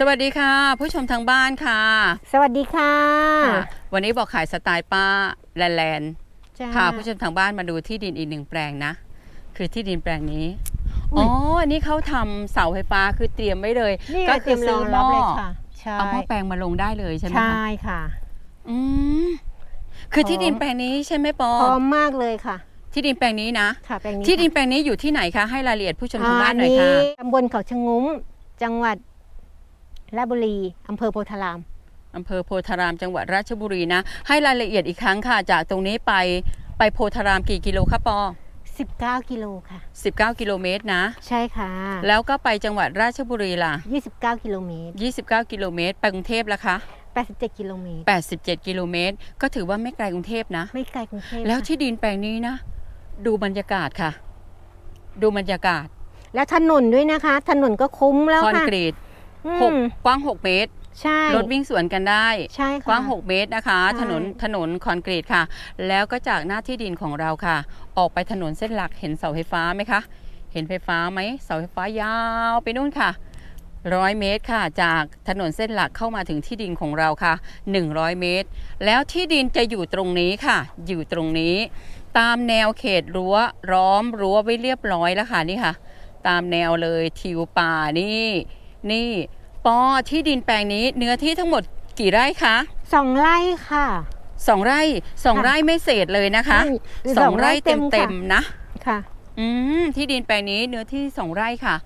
สวัสดีค่ะ ผู้ชมทางบ้านค่ะ สวัสดีค่ะค่ะวันนี้บอกขายสไตล์ป้าแลนแลนด์จ้พาผู้ชมทางบ้านมาดูที่ดินอีกหนึ่งแปลงนะ คือที่ดินแปลงนี้อุ๊อ๋ยออันนี้เขาทำเสาไฟฟ้าคือเตรียมไว้เลยนี่ก็ก็คืเตรียมรซื้ออหรับม้อเลยค่ะใช่เอาหม้อแปลงมาลงได้เลยใช่ไหมใช่คะค่ะ อืมคือพร้อมที่ดินแปลงนี้ใช่ไหมปอพร้อมมากเลยค่ะ ที่ดินแปลงนี้นะค่ะแปลงนี้ที่ดินค่ะแปลงนี้อยู่ที่ไหนคะให้รายละเอียดผู้ชมทางบ้านหน่อยนี้ค่ะตำบลเขาชะงุ้มจังหวัด ราชบุรีอำเภอโพธาราม อำเภอโพธารามจังหวัดราชบุรีนะ ให้รายละเอียดอีกครั้งค่ะ จากตรงนี้ไปไปโพธารามกี่กิโลคะปอ 19 กิโลค่ะ 19 กิโลเมตรนะ ใช่ค่ะ แล้วก็ไปจังหวัดราชบุรีล่ะ 29 กิโลเมตร 29 กิโลเมตร ไปกรุงเทพละคะ 87 กิโลเมตร 87 กิโลเมตร ก็ถือว่าไม่ไกลกรุงเทพนะ ไม่ไกลกรุงเทพแล้วค่ะที่ดินแปลงนี้นะ ดูบรรยากาศค่ะ ดูบรรยากาศแล้วถนนด้วยนะคะ ถนนก็คุ้มแล้วคอนค่ะ กรีตอื หกมกว้าง 6 เมตร ใช่รถวิ่งสวนกันได้ใช่ค่ะ กว้าง 6 เมตรนะคะ ใช่ ถนนถนนคอนกรีตค่ะ แล้วก็จากหน้าที่ดินของเราค่ะ ออกไปถนนเส้นหลักเห็นเสาไฟฟ้าไหมคะ เห็นไฟฟ้าไหมเสาไฟฟ้ายาวไปนู่นค่ะร้อยเมตรค่ะ จากถนนเส้นหลักเข้ามาถึงที่ดินของเราค่ะ 100 เมตร แล้วที่ดินจะอยู่ตรงนี้ค่ะ อยู่ตรงนี้ ตามแนวเขตรั้วร้อมรั้วไว้เรียบร้อยแล้วค่ะนี่ค่ะ ตามแนวเลยทิวป่านี่ นี่ปอที่ดินแปลงนี้เนื้อที่ทั้งหมดกี่ไร่คะสองไร่ค่ะสองไร่สองค่ะไร่ไม่เศษเลยนะคะใช่สองไร่เต็มค่ะเต็มๆนะค่ะอืมที่ดินแปลงนี้เนื้อที่สองไร่ค่ะ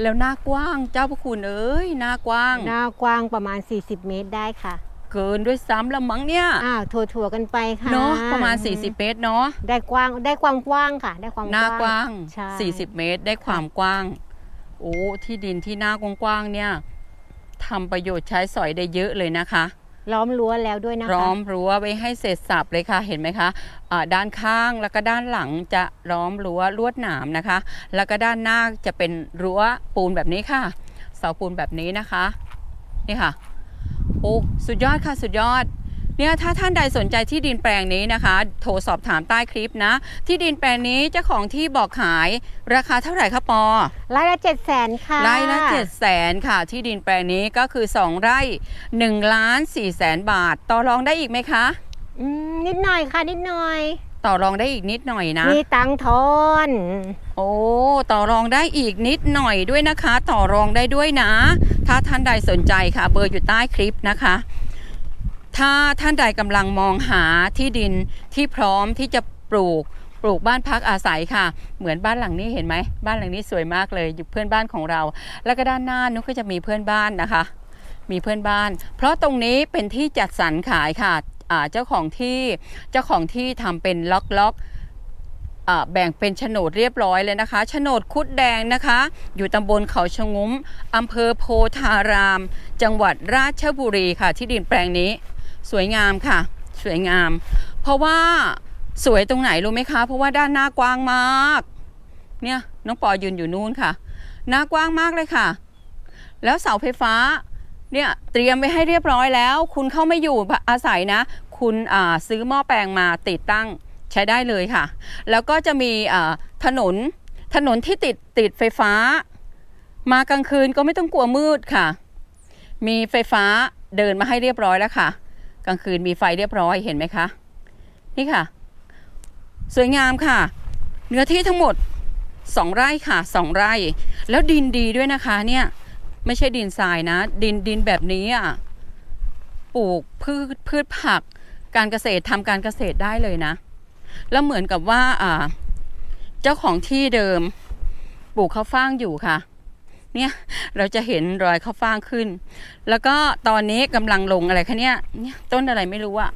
แล้วหน้ากว้างเจ้าพระคุณเอ้ยหน้ากว้าง หน้ากว้างประมาณ 40 เมตรได้ค่ะ เกินด้วยซ้ำละมั้งเนี่ยอ้าวถั่วๆกันไปค่ะเนาะประมาณ 40 เมตรเนาะได้กว้างได้ความกว้างค่ะ ได้ความหน้ากว้างใช่40 เมตรได้ความกว้าง โอ้ที่ดินที่หน้ากว้างๆเนี่ยทำประโยชน์ใช้สอยได้เยอะเลยนะคะ ล้อมรั้วแล้วด้วยนะคะล้อมรั้วไว้ให้เสร็จสับเลยค่ะเห็นไหมคะอ่าด้านข้างแล้วก็ด้านหลังจะล้อมรั้วลวดหนามนะคะ แล้วก็ด้านหน้าจะเป็นรั้วปูนแบบนี้ค่ะ เสาปูนแบบนี้นะคะ นี่ค่ะ โอ้สุดยอดค่ะสุดยอด เนี่ยถ้าท่านใดสนใจที่ดินแปลงนี้นะคะ โทรสอบถามใต้คลิปนะ ที่ดินแปลงนี้เจ้าของที่บอกขายราคาเท่าไหร่คะปอไร่ละเจ็ดแสนค่ะไร่ละเจ็ดแสนค่ะ ที่ดินแปลงนี้ก็คือ 2 ไร่1ล้าน4แสนบาท ต่อรองได้อีกไหมคะ อืมนิดหน่อยค่ะนิดหน่อย ต่อรองได้อีกนิดหน่อยนะ มีตังค์ทอนโอ้ต่อรองได้อีกนิดหน่อยด้วยนะคะ ต่อรองได้ด้วยนะ ถ้าท่านใดสนใจค่ะ เบอร์อยู่ใต้คลิปนะคะ ถ้าท่านใดกำลังมองหาที่ดินที่พร้อมที่จะปลูกปลูกบ้านพักอาศัยค่ะ เหมือนบ้านหลังนี้เห็นไหม บ้านหลังนี้สวยมากเลย อยู่เพื่อนบ้านของเรา แล้วก็ด้านหน้านุกก็จะมีเพื่อนบ้านนะคะ มีเพื่อนบ้าน เพราะตรงนี้เป็นที่จัดสรรขายค่ะเจ้าของที่เจ้าของที่ทำเป็นล็อกล็อกแบ่งเป็นโฉนดเรียบร้อยเลยนะคะโฉนดคุดแดงนะคะ อยู่ตำบลเขาชงุ้มอำเภอโพธาราม จังหวัดราชบุรีค่ะ ที่ดินแปลงนี้ สวยงามค่ะ สวยงาม เพราะว่าสวยตรงไหนรู้ไหมคะ เพราะว่าด้านหน้ากว้างมาก เนี่ยน้องปอยืนอยู่นู่นค่ะ หน้ากว้างมากเลยค่ะ แล้วเสาไฟฟ้าเนี่ยเตรียมไว้ให้เรียบร้อยแล้ว คุณเข้าไม่อยู่อาศัยนะ คุณซื้อหม้อแปลงมาติดตั้งใช้ได้เลยค่ะ แล้วก็จะมีถนนถนนที่ติดติดไฟฟ้า มากลางคืนก็ไม่ต้องกลัวมืดค่ะ มีไฟฟ้าเดินมาให้เรียบร้อยแล้วค่ะ กลางคืนมีไฟเรียบร้อยเห็นไหมคะ นี่ค่ะ สวยงามค่ะ เนื้อที่ทั้งหมด 2 ไร่ค่ะ 2 ไร่ แล้วดินดีด้วยนะคะเนี่ยไม่ใช่ดินทรายนะ ดินดินแบบนี้อะปลูกพืชพืชผัก การเกษตรทำการเกษตรได้เลยนะ แล้วเหมือนกับว่าอ่า เจ้าของที่เดิมปลูกข้าวฟ่างอยู่ค่ะ เนี่ยเราจะเห็นรอยข้าวฟ่างขึ้น แล้วก็ตอนนี้กำลังลงอะไรคะเนี่ยเนี่ยต้นอะไรไม่รู้อะ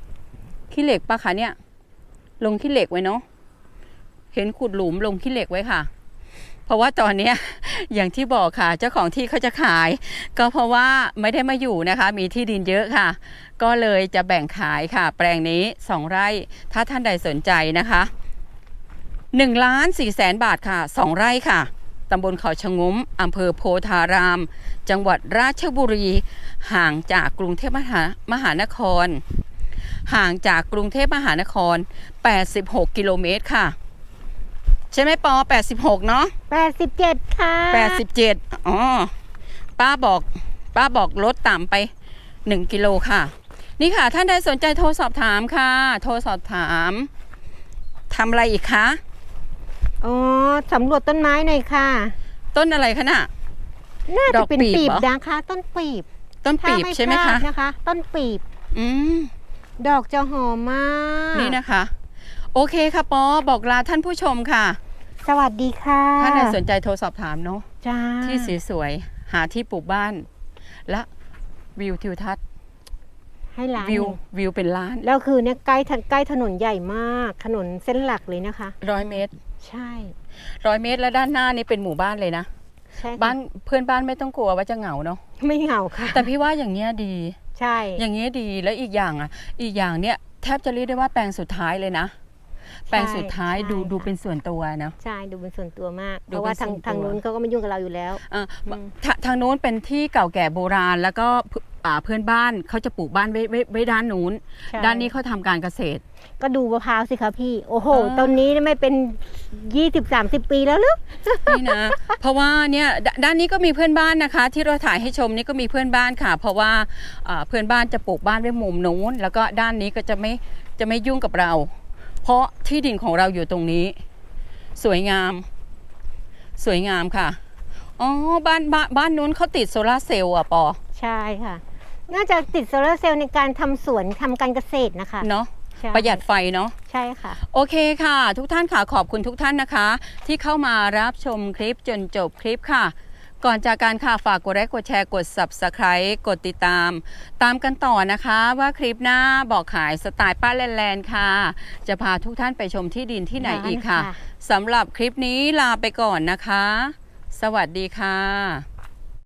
ขี้เหล็กปะคะเนี่ย ลงขี้เหล็กไว้เนาะเห็นขุดหลุมลงขี้เหล็กไว้ค่ะ เพราะว่าตอนนี้อย่างที่บอกค่ะ เจ้าของที่เขาจะขาย ก็เพราะว่าไม่ได้มาอยู่นะคะ มีที่ดินเยอะค่ะ ก็เลยจะแบ่งขายค่ะ แปลงนี้2ไร่ถ้าท่านใดสนใจนะคะ1ล้าน4แสนบาทค่ะ2ไร่ค่ะ ตำบลเขาชะงุ้มอำเภอโพธาราม จังหวัดราชบุรี ห่างจากกรุงเทพมหามหานคร ห่างจากกรุงเทพมหานคร 86 กิโลเมตรค่ะ ใช่ไหมปอ 86 เนาะ87 ค่ะ 87อ๋อป้าบอก ป้าบอกลดต่ำไป 1 กิโลค่ะ นี่ค่ะ ท่านใดสนใจโทรสอบถามค่ะ โทรสอบถามทำอะไรอีกคะ อ๋อสำรวจต้นไม้หน่อยค่ะ ต้นอะไรคะน่ะ น่าดจะอกเป็นปีบปีบเหรอ นะคะ ต้นปีบต้นปีบถ้าใช่ไหมพคะลาดนะคะ ต้นปีบ อืม ดอกจะหอมมากนี่นะคะ โอเคค่ะปอบอกลาท่านผู้ชมค่ะ สวัสดีค่ะท่านใดสนใจโทรสอบถามเนาะ จ้าที่สวยๆหาที่ปลูกบ้าน และวิวทิวทัศน์ให้ร้านวิวหนึ่งวิวเป็นล้านแล้วคือเนี่ยใกล้ถนใกล้ถนนใหญ่มาก ถนนเส้นหลักเลยนะคะ ร้อยเมตร ใช่ร้อยเมตรแล้วด้านหน้านี่เป็นหมู่บ้านเลยนะใช่ค่ะบ้านเพื่อนบ้านไม่ต้องกลัวว่าจะเหงาเนาะไม่เหงาค่ะ แต่พี่ว่าอย่างเงี้ยดี ใช่อย่างเงี้ยดีแล้วอีกอย่างอะ อีกอย่างเนี่ยแทบจะเรียกได้ว่าแปลงสุดท้ายเลยนะ แปลงสุดท้ายดูดูเป็นส่วนตัวนะ ใช่ดูเป็นส่วนตัวมาก ดูเพราะว่าเป็นทางส่วนตัว ทางนู้นเขาก็ไม่ยุ่งกับเราอยู่แล้วอะอืมทาทางนู้นเป็นที่เก่าแก่โบราณ แล้วก็เพื่ ออ่าเพื่อนบ้านเขาจะปลูกบ้านไว้ไว้ไว้ด้านนู้น ใช่ด้านนี้เขาทำการเกษตร ก็ดูมะพร้าวสิคะพี่ โอ้โห เออ ต้นนี้ไม่เป็นยี่สิบสามสิบปีแล้วหรือ นี่นะ เพราะว่าเนี่ยดด้านนี้ก็มีเพื่อนบ้านนะคะ ที่เราถ่ายให้ชมนี่ก็มีเพื่อนบ้านค่ะ เพราะว่าอ่าเพื่อนบ้านจะปลูกบ้านไว้มุมนู้น แล้วก็ด้านนี้ก็จะไม่จะไม่ยุ่งกับเรา เพราะที่ดินของเราอยู่ตรงนี้ สวยงาม สวยงามค่ะอ๋อบ้านบ้านบ้านนู้นเขาติดโซลาร์เซลล์อะปอ ใช่ค่ะ น่าจะติดโซลาร์เซลล์ในการทำสวนทำการเกษตรนะคะเนาะใช่ประหยัดไฟเนาะ ใช่ค่ะ โอเคค่ะ ทุกท่านค่ะขอบคุณทุกท่านนะคะ ที่เข้ามารับชมคลิปจนจบคลิปค่ะ ก่อนจากการค่ะฝากกดไลค์กดแชร์กด Subscribe กดติดตาม ตามกันต่อนะคะว่าคลิปหน้าบอกขายสไตล์ป้าแลนด์ค่ะ จะพาทุกท่านไปชมที่ดินที่ไหนอีกค่ะร้านค่ะ สำหรับคลิปนี้ลาไปก่อนนะคะ สวัสดีค่ะ